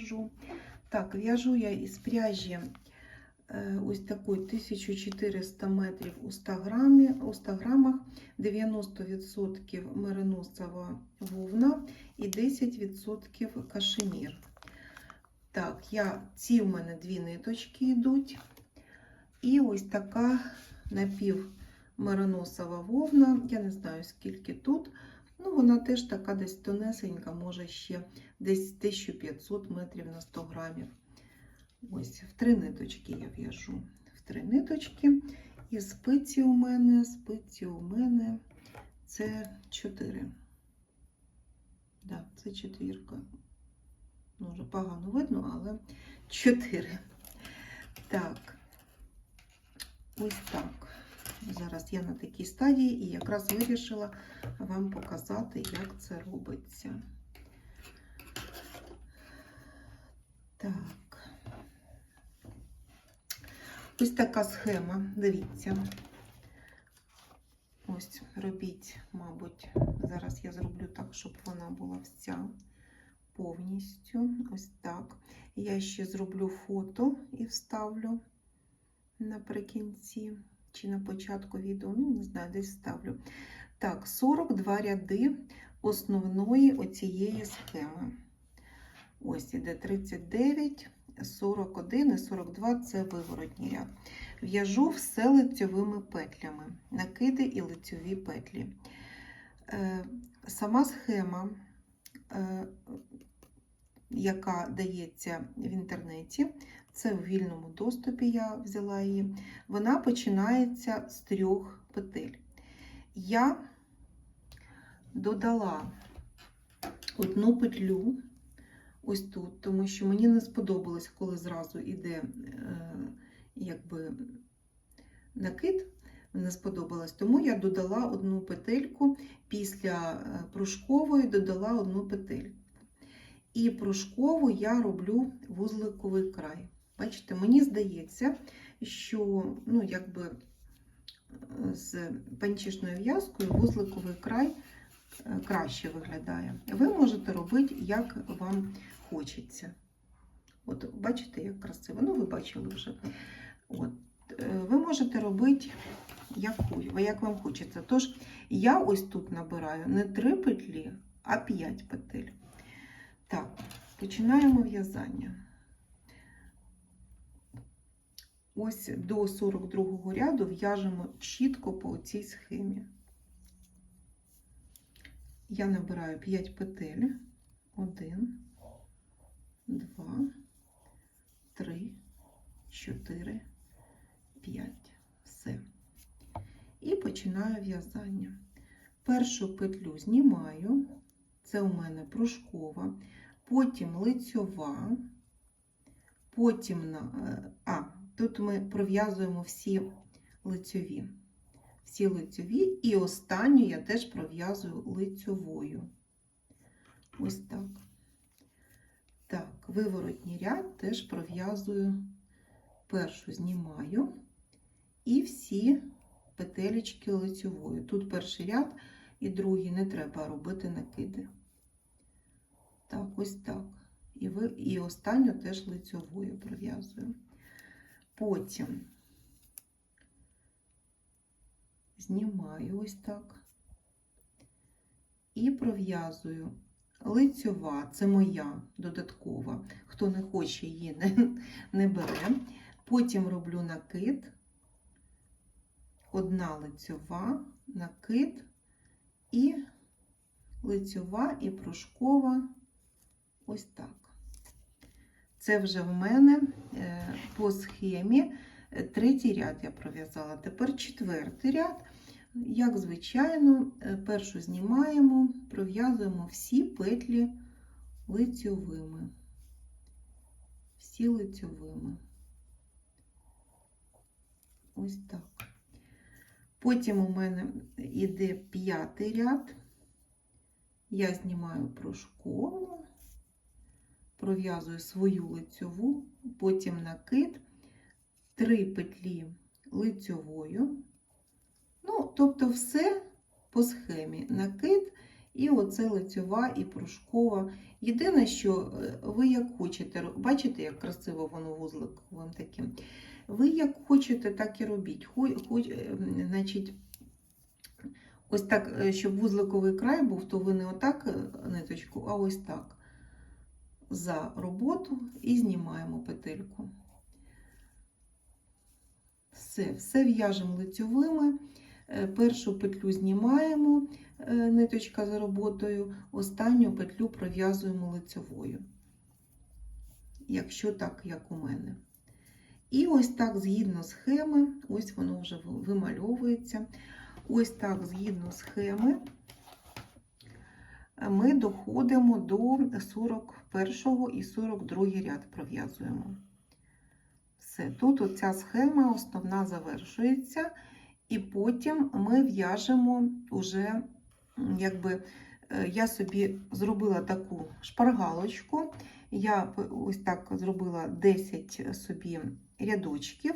в'яжу. Так, в'яжу я із пряжі е, ось такої 1400 метрів у 100, грамі, у 100 грамах, 90% мериносова вовна і 10% кашемір. Так, я, ці в мене дві ниточки йдуть. І ось така напів мериносова вовна. Я не знаю, скільки тут. Ну, вона теж така десь тонесенька, може ще десь 1500 метрів на 100 грамів. Ось, в три ниточки я в'яжу. В три ниточки. І спиці у мене, спиці у мене це 4. Да, це четвірка. Ну, вже погано видно, але 4. Так. Ось так. Зараз я на такій стадії і якраз вирішила вам показати, як це робиться. Так. Ось така схема, дивіться. Ось робіть, мабуть, зараз я зроблю так, щоб вона була вся повністю. Ось так. Я ще зроблю фото і вставлю наприкінці чи на початку відео, ну, не знаю, десь ставлю. Так, 42 ряди основної оцієї схеми. Ось іде 39, 41 і 42 це виворотній ряд. В'яжу все лицьовими петлями, накиди і лицьові петлі. Е, Сама схема, е, яка дається в інтернеті, це в вільному доступі я взяла її. Вона починається з трьох петель. Я додала одну петлю ось тут, тому що мені не сподобалось, коли зразу йде е, якби накид. Не сподобалось, тому я додала одну петельку після е, пружкової додала одну петельку. І пружкову я роблю вузликовий край. Бачите, мені здається, що ну, якби з панчішною в'язкою вузликовий край е, краще виглядає. Ви можете робити, як вам хочеться. От, бачите, як красиво. Ну, ви бачили вже. От. е, Ви можете робити, як, як вам хочеться. Тож, я ось тут набираю не 3 петлі, а 5 петель. Так, починаємо в'язання. Ось до 42 ряду в'яжемо чітко по цій схемі. Я набираю 5 петель. 1, 2, 3, 4, 5. Все. І починаю в'язання. Першу петлю знімаю, це у мене пружкова, потім лицьова, потім на. е, А, Тут ми пров'язуємо всі лицьові. Всі лицьові, і останню я теж пров'язую лицьовою. Ось так. Так, виворотній ряд теж пров'язую, першу знімаю і всі петелечки лицьовою. Тут перший ряд і другий не треба робити накиди. Так, ось так. І, ви, і останню теж лицьовою пров'язую. Потім знімаю ось так і пров'язую лицьова, це моя додаткова. Хто не хоче її, не, не бере. Потім роблю накид, одна лицьова, накид і лицьова і пружкова ось так. Це вже в мене е, по схемі е, третій ряд я пров'язала. Тепер четвертий ряд. Як звичайно, е, першу знімаємо, пров'язуємо всі петлі лицьовими. Всі лицьовими. Ось так. Потім у мене йде п'ятий ряд. Я знімаю пружкову пров'язую свою лицьову, потім накид, три петлі лицьовою. Ну, тобто, все по схемі накид, і оце лицьова і пружкова. Єдине, що е, ви як хочете, бачите, як красиво воно вузликовим таким. Ви як хочете, так і робіть. Хо- хоч, е, значить, ось так, е, щоб вузликовий край був, то ви не отак ниточку, а ось так. За роботу і знімаємо петельку. Все, все в'яжемо лицьовими. Е, Першу петлю знімаємо, е, ниточка за роботою, останню петлю пров'язуємо лицьовою. Якщо так, як у мене. І ось так, згідно схеми, ось воно вже вимальовується. Ось так, згідно схеми, е, ми доходимо до 41 і 42 ряд пров'язуємо. Все, тут оця схема основна завершується, і потім ми в'яжемо уже, якби е, я собі зробила таку шпаргалочку. Я ось так зробила 10 собі рядочків.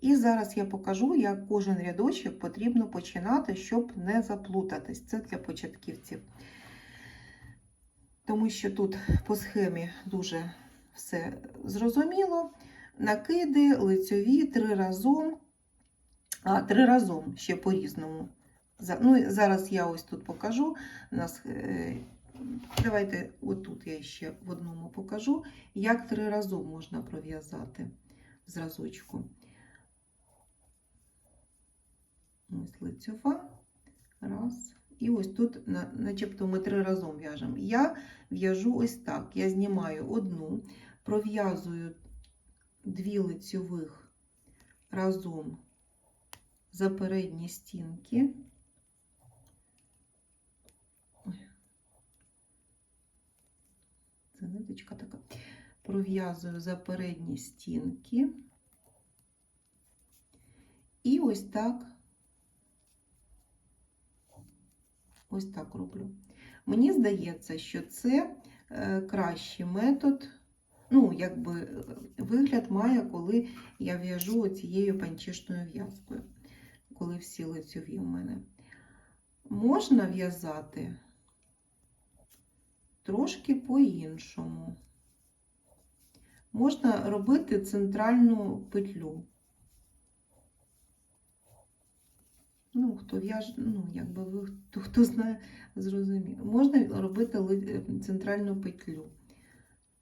І зараз я покажу, як кожен рядочок потрібно починати, щоб не заплутатись. Це для початківців. Тому що тут по схемі дуже все зрозуміло. Накиди, лицьові три разом, а три разом ще по-різному. Ну, зараз я ось тут покажу. Е, давайте отут я ще в одному покажу, як три разом можна пров'язати зразочку. Ось лицьова. Раз. І ось тут, начебто, ми три разом в'яжемо. Я в'яжу ось так. Я знімаю одну, пров'язую дві лицьових разом за передні стінки. Це ниточка така. Пров'язую за передні стінки. І ось так, ось так роблю. Мені здається, що це е, кращий метод. Ну, якби е, вигляд має, коли я в'яжу цією панчішною в'язкою, коли всі лицьові у мене. Можна в'язати трошки по-іншому. Можна робити центральну петлю. Ну, хто в'яже, ну, якби ви, хто, хто знає, зрозуміє. Можна робити е, центральну петлю.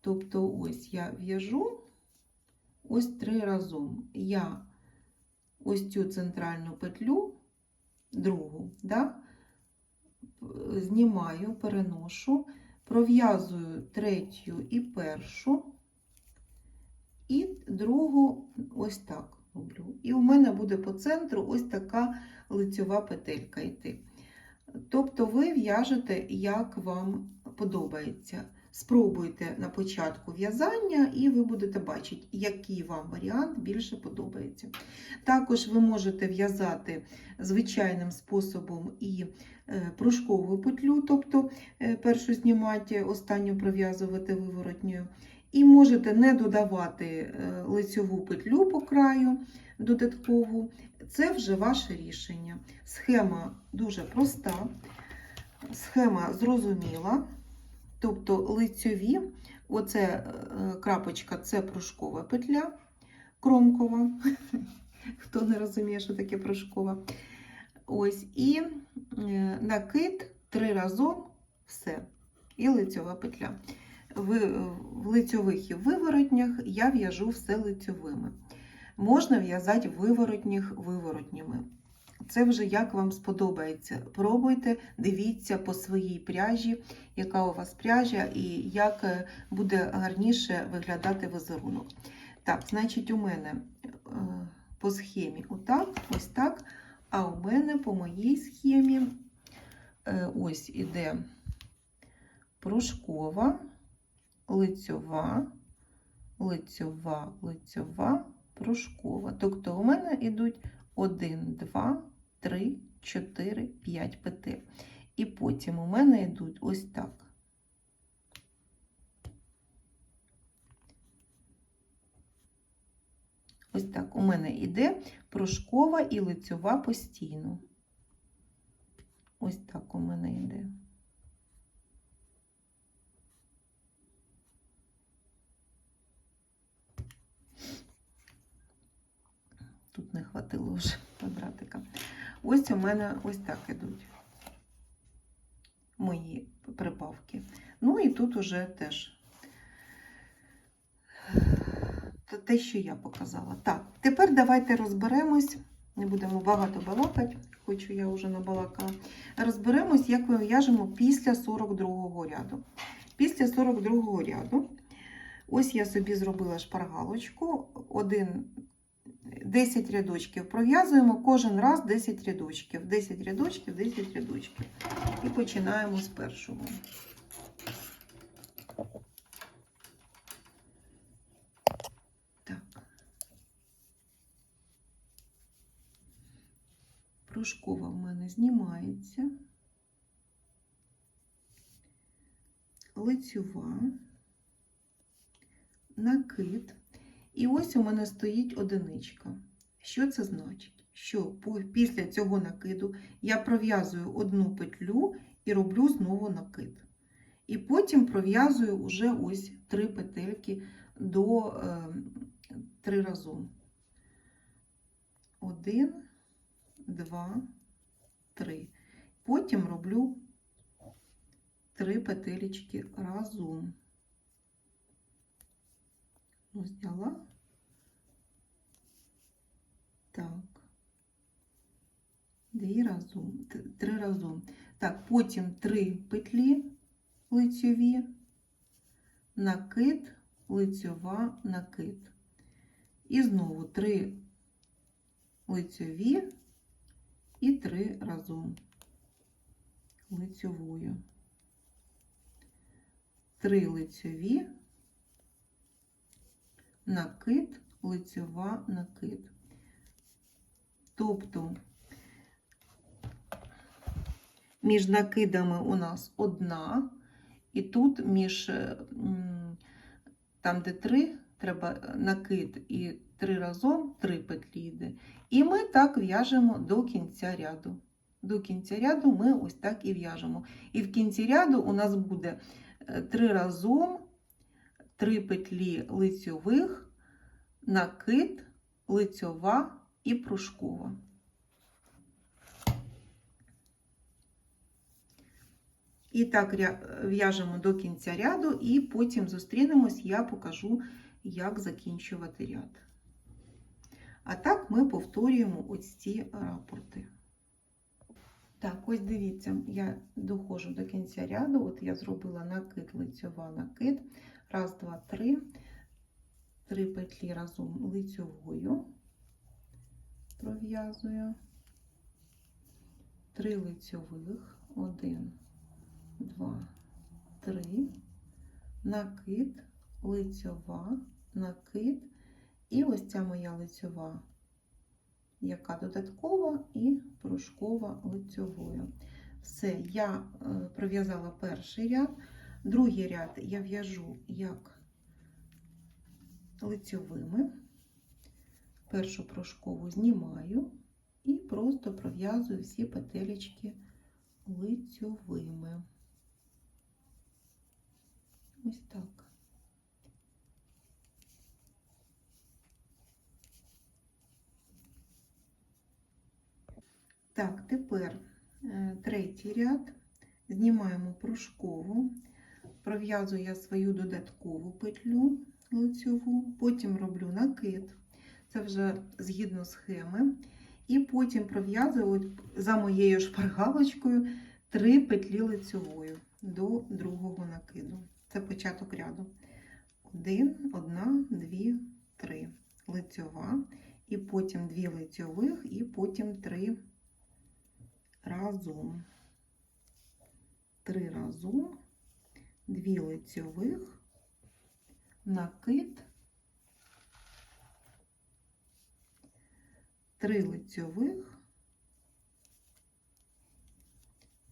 Тобто, ось я в'яжу ось три разом. Я ось цю центральну петлю, другу, да, знімаю, переношу, пров'язую третю і першу, і другу ось так роблю. І у мене буде по центру ось така лицьова петелька йти. Тобто ви в'яжете, як вам подобається. Спробуйте на початку в'язання, і ви будете бачити, який вам варіант більше подобається. Також ви можете в'язати звичайним способом і е, пружкову петлю, тобто е, першу знімати, останню пров'язувати виворотньою. І можете не додавати е, лицьову петлю по краю додаткову. Це вже ваше рішення. Схема дуже проста, схема зрозуміла. Тобто лицьові, оце е, крапочка це пружкова петля кромкова. Хто не розуміє, що таке пружкова. Ось, і е, накид три разом все. І лицьова петля. В, лицьових і виворотнях я в'яжу все лицьовими. Можна в'язати виворотніх виворотніми. Це вже як вам сподобається. Пробуйте, дивіться по своїй пряжі, яка у вас пряжа, і як е, буде гарніше виглядати візерунок. Так, значить, у мене е, по схемі отак, ось так. А у мене по моїй схемі е, ось іде пружкова, лицьова, лицьова, лицьова, пружкова. Тобто у мене йдуть 1, 2, 3, 4, 5 петель. І потім у мене йдуть ось так. Ось так у мене йде пружкова і лицьова постійно. Ось так у мене йде. Тут не хватило вже квадратика. Ось у мене ось так ідуть мої прибавки. Ну і тут уже теж те- що я показала. Так, тепер давайте розберемось. Не будемо багато балакати, хочу я вже набалакала. Розберемось, як ми в'яжемо після 42 ряду. Після 42 ряду, ось я собі зробила шпаргалочку, один, 10 рядочків. Пров'язуємо кожен раз 10 рядочків. 10 рядочків, 10 рядочків. І починаємо з першого. Так. Пружкова в мене знімається. Лицьова, накид. І ось у мене стоїть одиничка. Що це значить? Що після цього накиду я пров'язую одну петлю і роблю знову накид. І потім пров'язую вже ось три петельки до е, три разом. Один, два, три. Потім роблю три петелечки разом. Ну, Зняла. Так. Дві разом, три разом. Так, потім три петлі лицьові, накид, лицьова, накид. І знову три лицьові і три разом лицьовою. Три лицьові, накид, лицьова, накид. Тобто між накидами у нас одна, і тут між там, де три, треба накид і три разом, три петлі йде. І ми так в'яжемо до кінця ряду. До кінця ряду ми ось так і в'яжемо. І в кінці ряду у нас буде е, три разом, три петлі лицьових, накид, лицьова і пружкова. І так в'яжемо до кінця ряду, і потім зустрінемось, я покажу, як закінчувати ряд. А так ми повторюємо ось ці рапорти. Так, ось дивіться, я доходжу до кінця ряду. От я зробила накид, лицьова, накид. Раз, два, три. Три петлі разом лицьовою пров'язую. Три лицьових. Один, два, три. Накид, лицьова, накид. І ось ця моя лицьова яка додаткова і пружкова лицьовою. Все, я е, пров'язала перший ряд, другий ряд я в'яжу як лицьовими. Першу пружкову знімаю і просто пров'язую всі петелечки лицьовими. Ось так. Так, тепер е, третій ряд. Знімаємо пружкову, пров'язую я свою додаткову петлю лицьову, потім роблю накид, це вже згідно схеми, і потім пров'язую за моєю шпаргалочкою три петлі лицьовою до другого накиду. Це початок ряду. Один, одна, дві, три. Лицьова, і потім дві лицьових, і потім три разом. Три разом, дві лицьових, накид, три лицьових,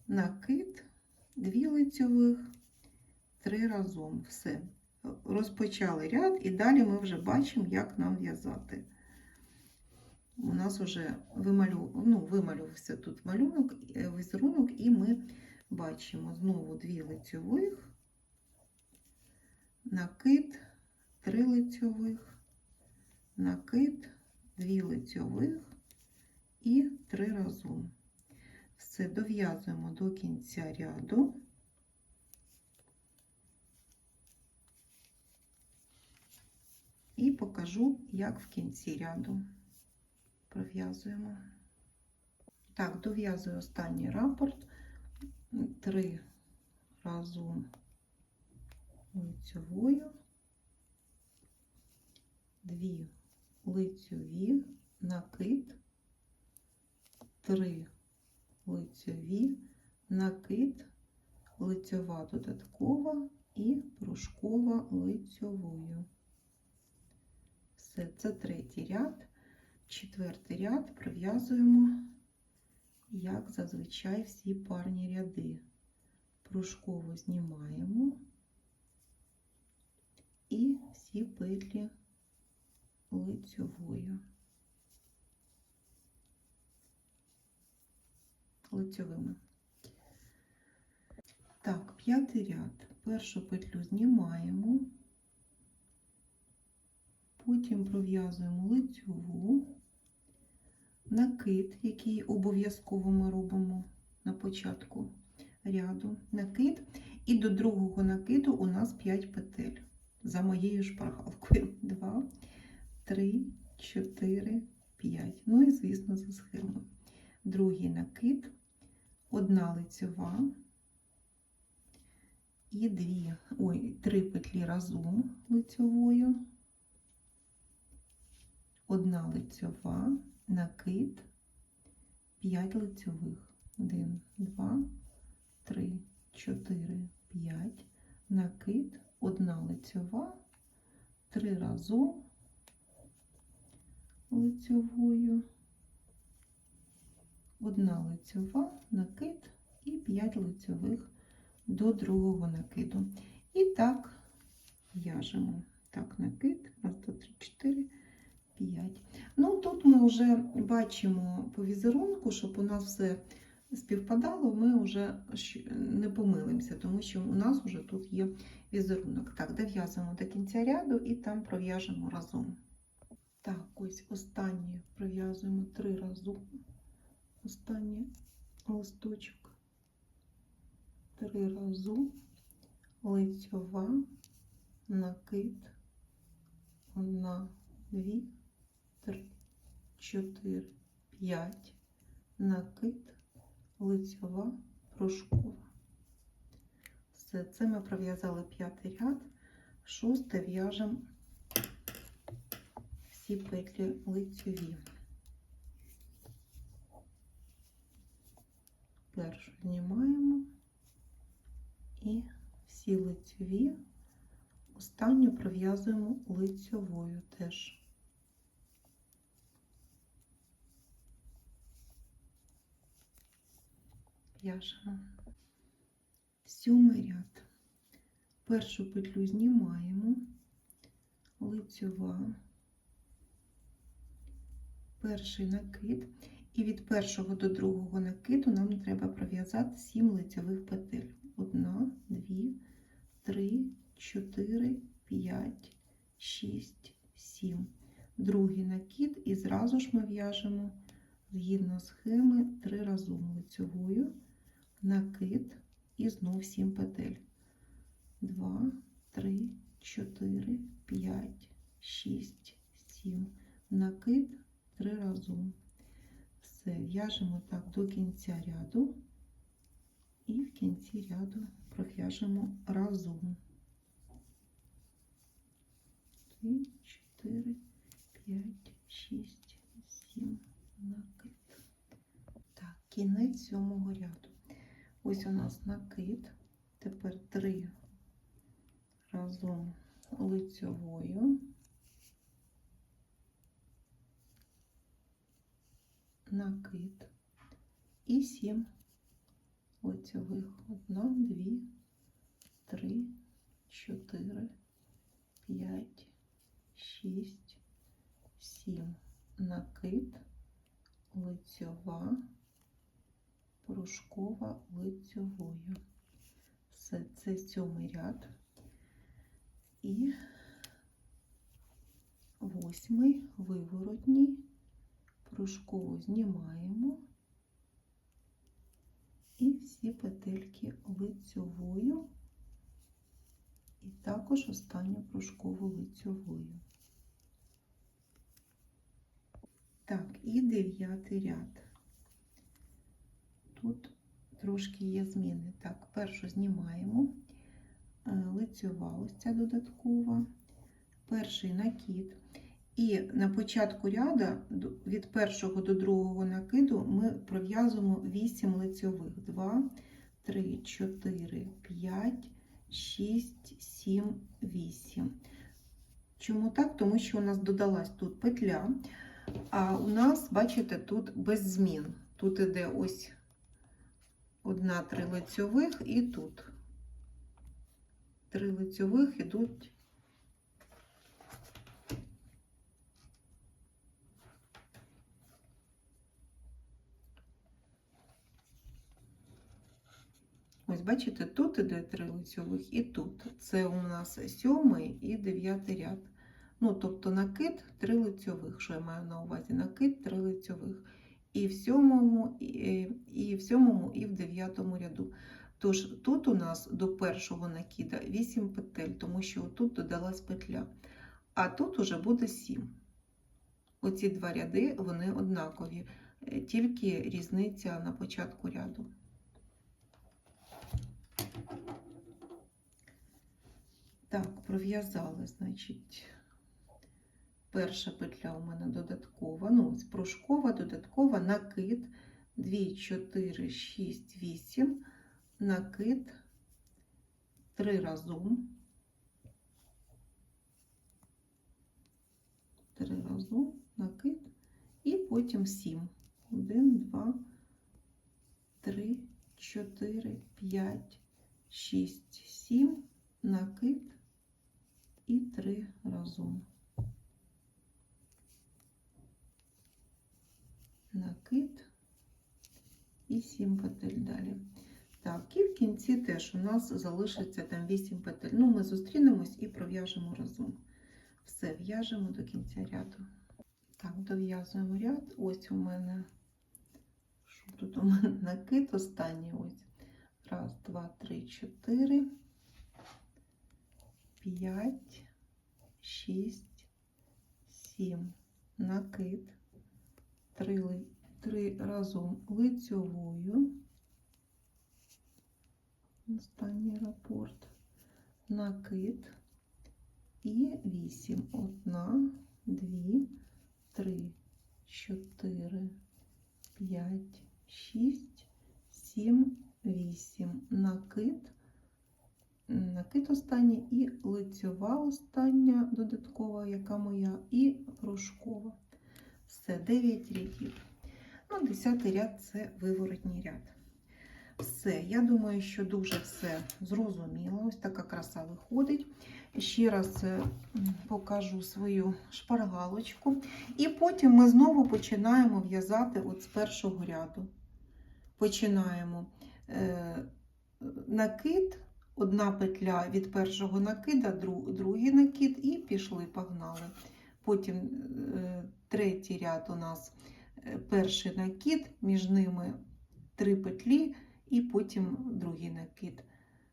накид, дві лицьових, три разом. Все. Розпочали ряд, і далі ми вже бачимо, як нам в'язати. у нас вже вималю... ну, вималювався тут малюнок, е, візерунок, і ми бачимо знову дві лицьових, накид, три лицьових, накид, дві лицьових і три разом. Все дов'язуємо до кінця ряду. І покажу, як в кінці ряду пров'язуємо. Так, дов'язую останній рапорт. Три разом лицьовою, дві лицьові, накид, три лицьові, накид, лицьова додаткова і пружкова лицьовою. Все, це третій ряд. Четвертий ряд пров'язуємо, як зазвичай, всі парні ряди. Пружково знімаємо і всі петлі лицьовою. Лицьовими. Так, п'ятий ряд. Першу петлю знімаємо, потім пров'язуємо лицьову, накид, який обов'язково ми робимо на початку ряду, накид, і до другого накиду у нас 5 петель за моєю шпаргалкою. 2, 3, 4, 5. Ну і, звісно, за схемою. Другий накид, одна лицьова і дві, ой, три петлі разом лицьовою, одна лицьова, накид, 5 лицьових. 1, 2, 3, 4, 5, накид, одна лицьова, три разом лицьовою, одна лицьова, накид і 5 лицьових до другого накиду. І так в'яжемо. Так, накид, раз, два, три, чотири, п'ять. Ну, тут ми вже бачимо по візерунку, щоб у нас все співпадало, ми вже не помилимося, тому що у нас вже тут є візерунок. Так, дов'язуємо до кінця ряду і там пров'яжемо разом. Так, ось останнє пров'язуємо три рази. Останній листочок. Три рази, лицьова, накид, одна, дві, три, чотири, п'ять, накид, лицьова, пружкова. Все, це ми пров'язали п'ятий ряд, шосте в'яжемо всі петлі лицьові. Першу знімаємо і всі лицьові, останню пров'язуємо лицьовою теж. В'яжемо. Сьомий ряд. Першу петлю знімаємо, лицьова, перший накид, і від першого до другого накиду нам треба пров'язати 7 лицьових петель. Одна, дві, три, чотири, п'ять, шість, сім. Другий накид, і зразу ж ми в'яжемо згідно схеми три разом лицьовою, накид і знов 7 петель. 2, 3, 4, 5, 6, 7. Накид три разом. Все, в'яжемо так до кінця ряду і в кінці ряду пров'яжемо разом. 3, 4, 5, 6, 7 накид. Так, кінець сьомого ряду. Ось у нас накид. Тепер 3 разом лицьовою. Накид і 7 лицьових. Одна, дві, три, чотири, п'ять, шість, сім. накид, лицьова, пружкова лицьовою. Все, це сьомий ряд. І восьмий виворотній, пружкову знімаємо. І всі петельки лицьовою, і також останню пружкову лицьовою. Так, і дев'ятий ряд. Трошки є зміни. Так, першу знімаємо, е, лицьова ось ця додаткова, перший накид. І на початку ряда від першого до другого накиду ми пров'язуємо 8 лицьових. 2, 3, 4, 5, 6, 7, 8. Чому так? Тому що у нас додалась тут петля, а у нас, бачите, тут без змін. Тут іде ось одна три лицьових і тут. Три лицьових ідуть Ось бачите, тут іде три лицьових і тут. Це у нас сьомий і дев'ятий ряд. Ну, тобто накид три лицьових, що я маю на увазі? Накид три лицьових. І в сьомому, і, і в сьомому, і в дев'ятому ряду. Тож тут у нас до першого накида 8 петель, тому що тут додалась петля. А тут уже буде 7. Оці два ряди, вони однакові, е, тільки різниця на початку ряду. Так, пров'язали, значить, перша петля у мене додаткова, ну, ось пружкова, додаткова, накид 2, 4, 6, 8, накид 3 разом. 3 разом, накид, і потім 7. 1, 2, 3, 4, 5, 6, 7, накид і 3 разом. Накид і 7 петель далі. Так, і в кінці теж у нас залишиться там 8 петель. Ну, ми зустрінемось і пров'яжемо разом. Все, в'яжемо до кінця ряду. Так, дов'язуємо ряд. Ось у мене, що тут у мене накид останній ось. Раз, два, три, чотири. 5, 6, 7, накид, 3, 3 разом лицьовою, останній рапорт, накид. І 8, 1, 2, 3, 4, 5, 6, 7, 8, накид, накид останній і лицьова остання додаткова, яка моя, і кружкова. Все, 9 рядів. Ну, 10 ряд це виворотній ряд. Все, я думаю, що дуже все зрозуміло. Ось така краса виходить. Ще раз е, покажу свою шпаргалочку. І потім ми знову починаємо в'язати от з першого ряду. Починаємо е, накид, одна петля від першого накида, дру- другий накид, і пішли, погнали. Потім е, третій ряд у нас е, перший накид, між ними три петлі, і потім другий накид.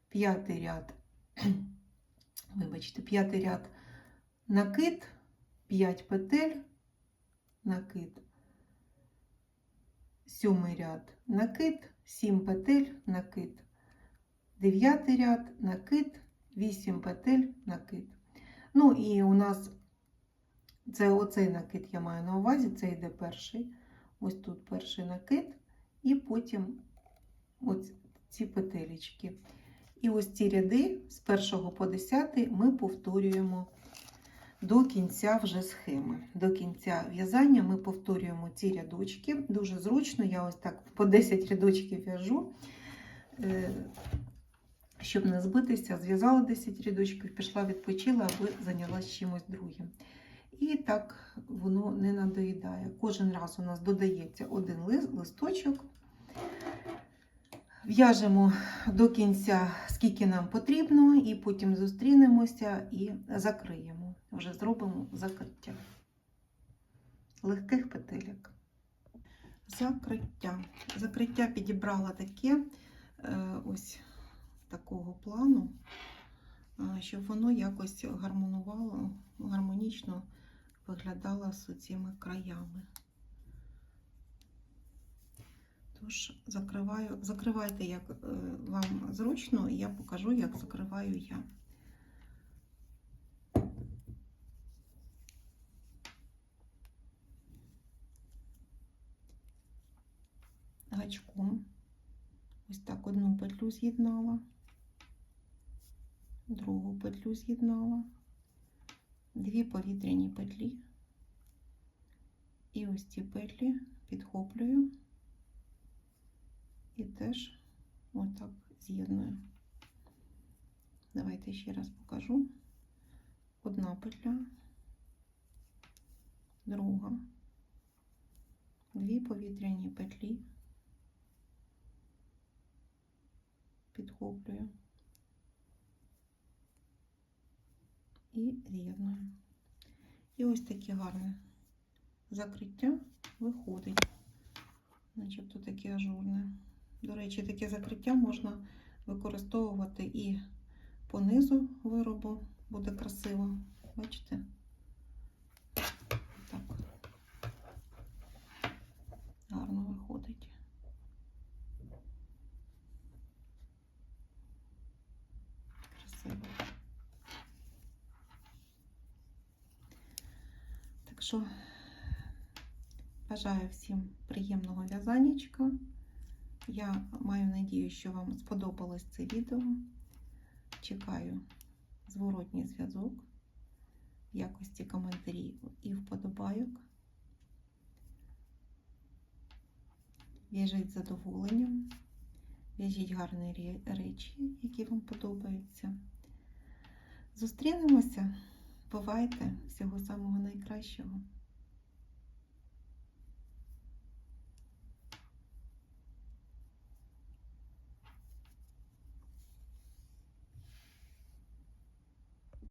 П'ятий ряд, вибачте, п'ятий ряд накид, 5 петель, накид. Сьомий ряд накид, 7 петель, накид. Дев'ятий ряд накид, 8 петель, накид. Ну і у нас це оцей накид я маю на увазі, це йде перший. Ось тут перший накид, і потім ось ці петелечки. І ось ці ряди з 1 по 10 ми повторюємо до кінця вже схеми. До кінця в'язання ми повторюємо ці рядочки. Дуже зручно, я ось так по 10 рядочків в'яжу, е, щоб не збитися. Зв'язала 10 рядочків, пішла відпочила, аби зайнялася чимось другим. І так воно не надоїдає. Кожен раз у нас додається один лист, листочок. В'яжемо до кінця, скільки нам потрібно, і потім зустрінемося і закриємо. Вже зробимо закриття легких петельок. Закриття. Закриття підібрала таке е, ось такого плану, е, щоб воно якось гармонувало, гармонічно виглядало з цими краями. Тож закриваю, закривайте, як е, вам зручно, і я покажу, як закриваю я. Гачком. Ось так одну петлю з'єднала, другу петлю з'єднала, дві повітряні петлі. І ось ці петлі підхоплюю і теж отак з'єдную. Давайте ще раз покажу. Одна петля, друга, дві повітряні петлі, підхоплюю і з'єдную. І ось таке гарне закриття виходить, начебто таке ажурне. До речі, таке закриття можна використовувати і по низу виробу, буде красиво. Бачите? Так. Гарно виходить. Красиво. Так що бажаю всім приємного в'язанечка. Я маю надію, що вам сподобалось це відео. Чекаю зворотній зв'язок в якості коментарів і вподобайок. В'яжіть задоволенням, в'яжіть гарні речі, які вам подобаються. Зустрінемося. Бувайте! Всього самого найкращого!